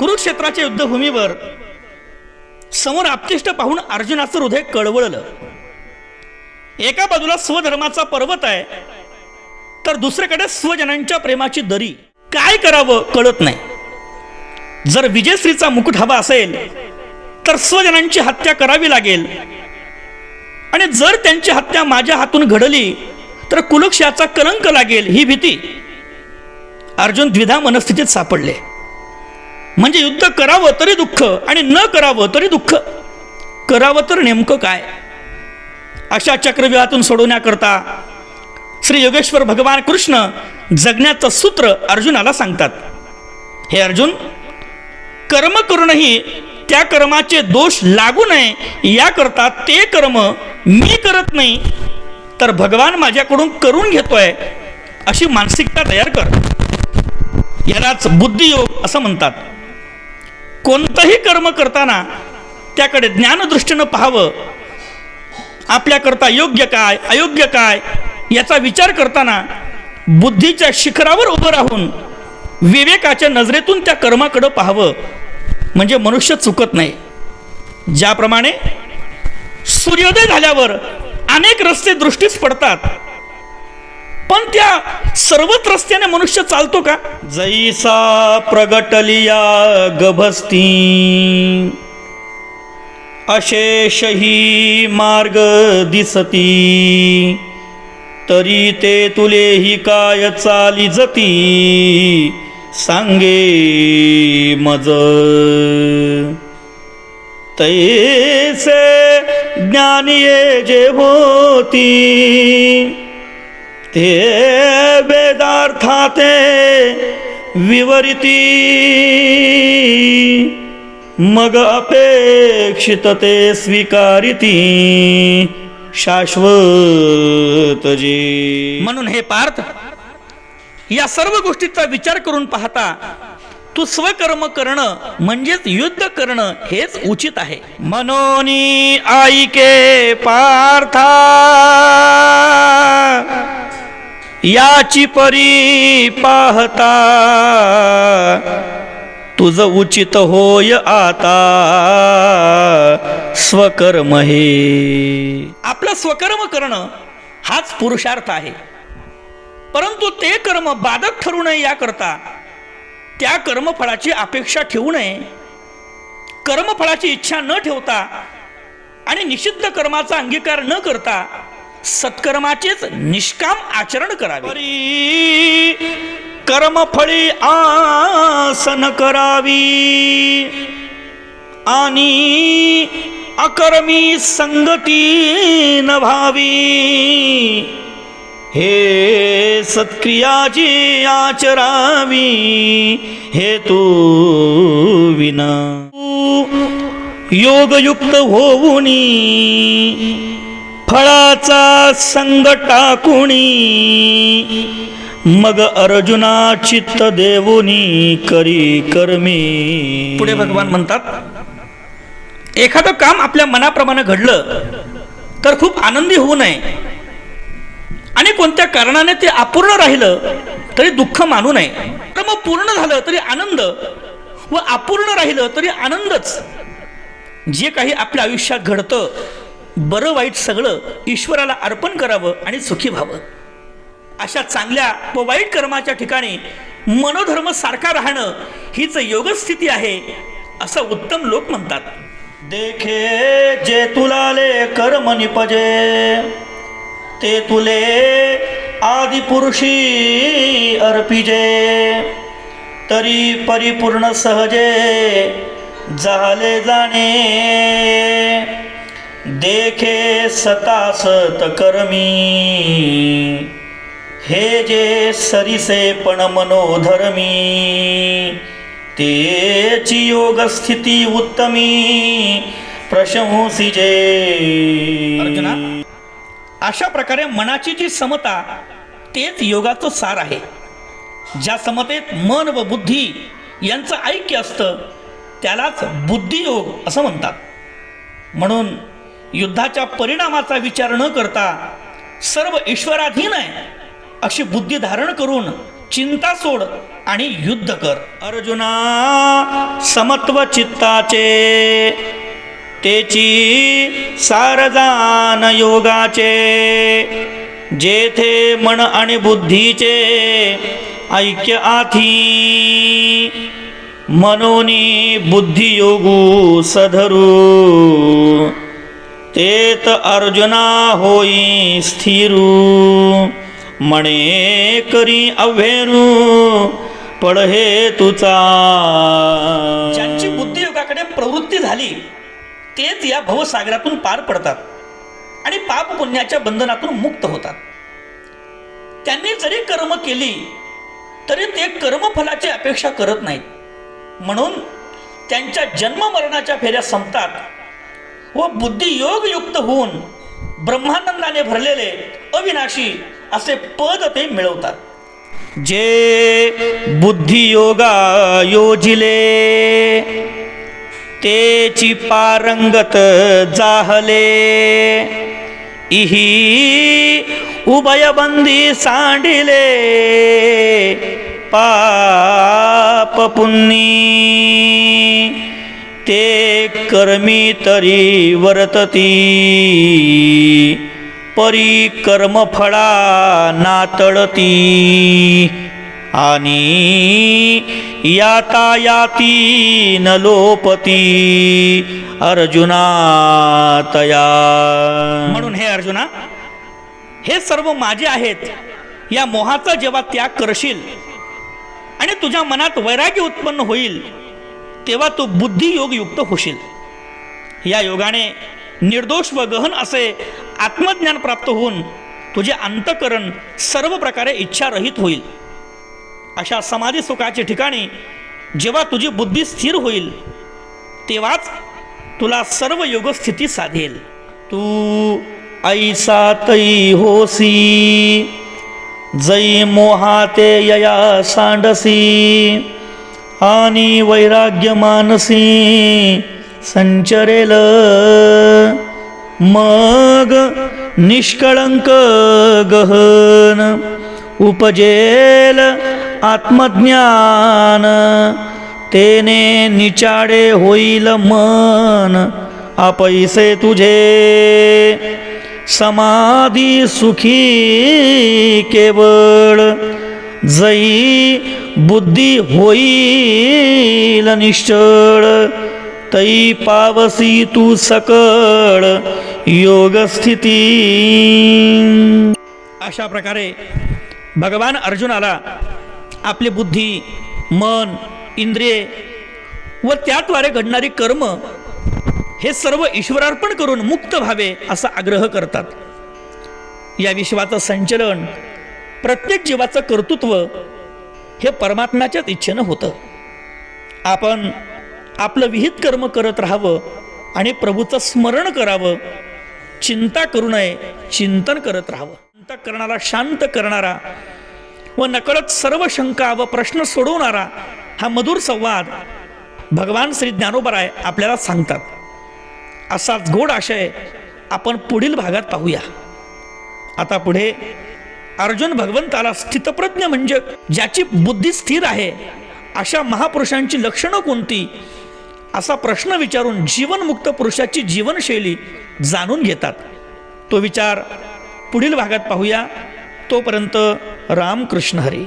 कुरुक्षेत्राच्या युद्धभूमीवर समोर आपतिष्ट पाहून अर्जुनाचं हृदय कळवळलं. एका बाजूला स्वधर्माचा पर्वत आहे तर दुसरीकडे स्वजनांच्या प्रेमाची दरी. काय करावं कळत नाही. जर विजयश्रीचा मुकुट हवा असेल तर स्वजनांची हत्या करावी लागेल. आणि जर त्यांची हत्या माझ्या हातून घडली तर कुलक्षयाचा कलंक लागेल ही भीती. अर्जुन द्विधा मनस्थितीत सापडले. म्हणजे युद्ध करावं तरी दुःख आणि न करावं तरी दुःख. करावं तर नेमकं काय? अशा चक्रव्यूहातून सोडवण्याकरता श्री योगेश्वर भगवान कृष्ण जगण्याचं सूत्र अर्जुनाला सांगतात. हे अर्जुन कर्म करूनही त्या कर्माचे दोष लागू नये याकरता ते कर्म मी करत नाही तर भगवान माझ्याकडून करून घेतोय अशी मानसिकता तयार कर. यालाच बुद्धियोग असं म्हणतात. कोणतंही कर्म करताना त्याकडे ज्ञानदृष्टीनं पाहावं. आपल्याकरता योग्य काय अयोग्य काय याचा विचार करताना बुद्धीच्या शिखरावर उभं राहून विवेकाच्या नजरेतून त्या कर्माकडं पाहावं. म्हणजे मनुष्य चुकत नाही. ज्याप्रमाणे सूर्योदय झाल्यावर अनेक रस्ते दृष्टीस पडतात. पण त्या सर्वच रस्त्याने मनुष्य चालतो का? जैसा प्रगटलिया गभस्ती अशेषही मार्ग दिसती तरी ते तुले ही काय चाली जती सांगे मज. तैसे ज्ञानिये जे होती ते वेदार्थाते विवरिती. मग अपेक्षित ते स्वीकारिती शाश्वत जी. म्हणून हे पार्थ या सर्व गोष्टीचा विचार करून पाहता तू स्वकर्म करणं म्हणजेच युद्ध करणं हेच उचित आहे. मनोनी आईके पार्था. याची परी पाहता तुझ उचित होय आता स्वकर्म हे आपलं स्वकर्म करणं हाच पुरुषार्थ आहे. परंतु ते कर्म बाधक ठरू नये याकरता त्या कर्मफळाची अपेक्षा ठेवू नये. कर्मफळाची इच्छा न ठेवता आणि निषिद्ध कर्माचा अंगीकार न करता सत्कर्माचेच निष्काम आचरण करावे. कर्मफळी आसन करावी. आणि अकर्मी संगती न व्हावी हे सत्क्रियाची आचरावी हे तू विना. योगयुक्त होऊनी फळाचा संग टाकुणी मग अर्जुना चित्त देऊनी करी कर्मी. पुढे भगवान म्हणतात एखादं काम आपल्या मनाप्रमाणे घडलं तर खूप आनंदी होऊ नये. आणि कोणत्या कारणाने ते अपूर्ण राहिलं तरी दुःख मानू नये. तर मग पूर्ण झालं तरी आनंद व अपूर्ण राहिलं तरी आनंदच. जे काही आपल्या आयुष्यात घडतं बरं वाईट सगळं ईश्वराला अर्पण करावं आणि सुखी व्हावं. अशा चांगल्या व वाईट कर्माच्या ठिकाणी मनोधर्म सारखा राहणं हीच योगस्थिती आहे असं उत्तम लोक म्हणतात. देखे जे तुलाले कर्म निपजे ते तुले आदिपुरुषी अर्पिजे. तरी परिपूर्ण सहजे झाले जाणे. देखे सतासत कर्मी. हे जे सरिसे पण मनोधर्मी तेची योग स्थिती उत्तमी प्रशंसिजे अर्जुना अशा प्रकारे मनाची जी समता तेच योगाचं सार आहे. ज्या समतेत मन व बुद्धी यांचं ऐक्य असतं त्यालाच बुद्धियोग असं म्हणतात. म्हणून युद्धाच्या परिणामाचा विचार न करता सर्व ईश्वराधीन आहे. अशी बुद्धी धारण करून चिंता सोड आणि युद्ध कर. अर्जुना समत्व चित्ताचे तेची सारजान योगाचे जेथे मन आणि बुद्धीचे ऐक्य आथी मनोनी बुद्धियोगू सधरू. तेत अर्जुना होई स्थिरू म्हणे करी अव्हेरू पडहे तुचा. ज्यांची बुद्धियोगाकडे प्रवृत्ती झाली तेच या भवसागरातून पार पडतात आणि पाप पुण्याच्या बंधनातून मुक्त होतात. त्यांनी जरी कर्म केली तरी ते कर्मफलाची अपेक्षा करत नाहीत. म्हणून त्यांच्या जन्म मरणाच्या फेऱ्या संपतात. हो व बुद्धियोग युक्त होऊन ब्रह्मानंदाने भरलेले अविनाशी असे पद ते मिळवतात. जे बुद्धियोगा योजिले तेची पारंगत जाहले. इही उभयबंदी सांडिले पाप पुन्नी. ते कर्मी तरी वर्तती. परी कर्मफळा नातळती. आणि यातायाती न लोपती अर्जुना तया. म्हणून हे अर्जुना हे सर्व माझे आहेत. या मोहाचा जेव्हा त्याग करशील आणि तुझ्या मनात वैराग्य उत्पन्न होईल तेव्हा तू बुद्धियोग युक्त होशील. या योगाने निर्दोष व गहन असे आत्मज्ञान प्राप्त होऊन तुझे अंतकरण सर्व प्रकारे इच्छारहित होईल. अशा समाधी सुखाच्या ठिकाणी जेव्हा तुझी बुद्धी स्थिर होईल तेव्हाच तुला सर्व योगस्थिती साधेल. तू ऐसा तै होसी जै मोहाते यया सांडसी. आणि वैराग्य मानसी संचरेल. मग निष्कळंक गहन उपजेल आत्मज्ञान. तेने निचाडे होईल मन. आपैसे तुझे समाधी सुखी केवळ. जई बुद्धी होईल निश्चळ. तै पावसी तू सकळ. योगस्थिती अशा प्रकारे भगवान अर्जुनाला आपली बुद्धी मन इंद्रिये व त्याद्वारे घडणारी कर्म हे सर्व ईश्वरार्पण करून मुक्त व्हावे असा आग्रह करतात. या विश्वाचं संचलन प्रत्येक जीवाचं कर्तृत्व हे परमात्म्याच्याच इच्छेनं होतं. आपण आपलं विहित कर्म करत राहावं आणि प्रभूचं स्मरण करावं. चिंता करू नये चिंतन करत राहावं. चिंता करणारा शांत करणारा व नकळत सर्व शंका व प्रश्न सोडवणारा हा मधुर संवाद भगवान श्री ज्ञानोबराय आपल्याला सांगतात. असाच गोड आशय आपण पुढील भागात पाहूया. आता पुढे अर्जुन भगवंताला स्थितप्रज्ञ म्हणजे ज्याची बुद्धी स्थिर आहे अशा महापुरुषांची लक्षणं कोणती? असा प्रश्न विचारून जीवनमुक्त पुरुषाची जीवनशैली जाणून घेतात. तो विचार पुढील भागात पाहूया. तोपर्यंत रामकृष्ण हरी.